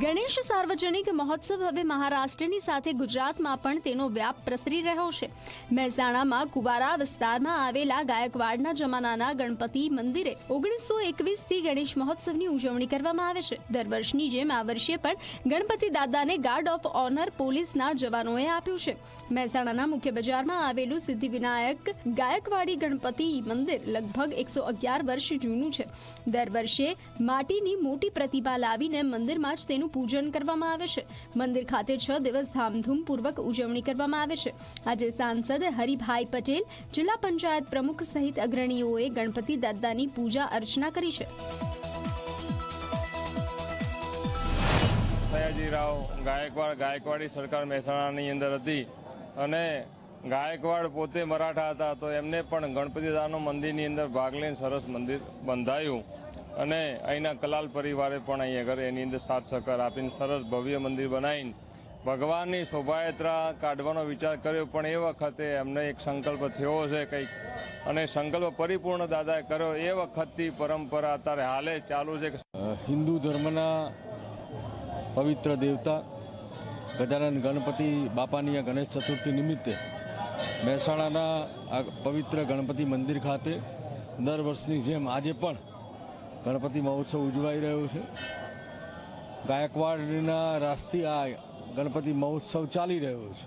ગણેશ સાર્વજનિક મહોત્સવ હવે મહારાષ્ટ્રની સાથે ગુજરાતમાં પણ તેનો વ્યાપ પ્રસરી રહ્યો છે. મહેસાણામાં કુવારા વિસ્તારમાં આવેલા ગાયકવાડના જમાનાના ગણપતિ મંદિરે ઓગણીસો એકવીસથી ગણેશ મહોત્સવની ઉજવણી કરવામાં આવે છે. દર વર્ષની જેમ આ વર્ષે પણ ગણપતિ દાદાને ગાર્ડ ઓફ ઓનર પોલીસના જવાનોએ આપ્યું છે. મહેસાણાના મુખ્ય બજારમાં આવેલું સિદ્ધિવિનાયક ગાયકવાડી ગણપતિ મંદિર લગભગ એકસો અગિયાર વર્ષ જૂનું છે. દર વર્ષે માટીની મોટી પ્રતિભા લાવીને મંદિરમાં જ તેનું પૂજન કરવામાં આવે છે. મંદિર ખાતે છ દિવસ ધામધૂમપૂર્વક ઉજવણી કરવામાં આવે છે. આજે સાંસદ હરિભાઈ પટેલ, જિલ્લા પંચાયત પ્રમુખ સહિત અગ્રણીઓએ ગણપતિ દાદાની પૂજા અર્ચના કરી છે. સયાજીરાવ ગાયકવાડ ગાયકવાડી સરકાર મહેસાણાની અંદર હતી અને ગાયકવાડ પોતે મરાઠા હતા, તો એમને પણ ગણપતિ દાદાનું મંદિરની અંદર ભાગ લઈને સરસ મંદિર બંધાયું. અને અહીંના કલાલ પરિવારે પણ અહીં આગળ એની અંદર સાથ સહકાર આપીને સરસ ભવ્ય મંદિર બનાવીને ભગવાનની શોભાયાત્રા કાઢવાનો વિચાર કર્યો. પણ એ વખતે એમને એક સંકલ્પ થયો છે કંઈક. અને સંકલ્પ પરિપૂર્ણ દાદાએ કર્યો. એ વખતથી પરંપરા અત્યારે હાલે ચાલુ છે. હિન્દુ ધર્મના પવિત્ર દેવતા ગજાનન ગણપતિ બાપાની આ ગણેશ ચતુર્થી નિમિત્તે મહેસાણાના આ પવિત્ર ગણપતિ મંદિર ખાતે દર વર્ષની જેમ આજે પણ ગણપતિ મહોત્સવ ઉજવાઈ રહ્યો છે. ગાયકવાડના રાસથી આ ગણપતિ મહોત્સવ ચાલી રહ્યો છે.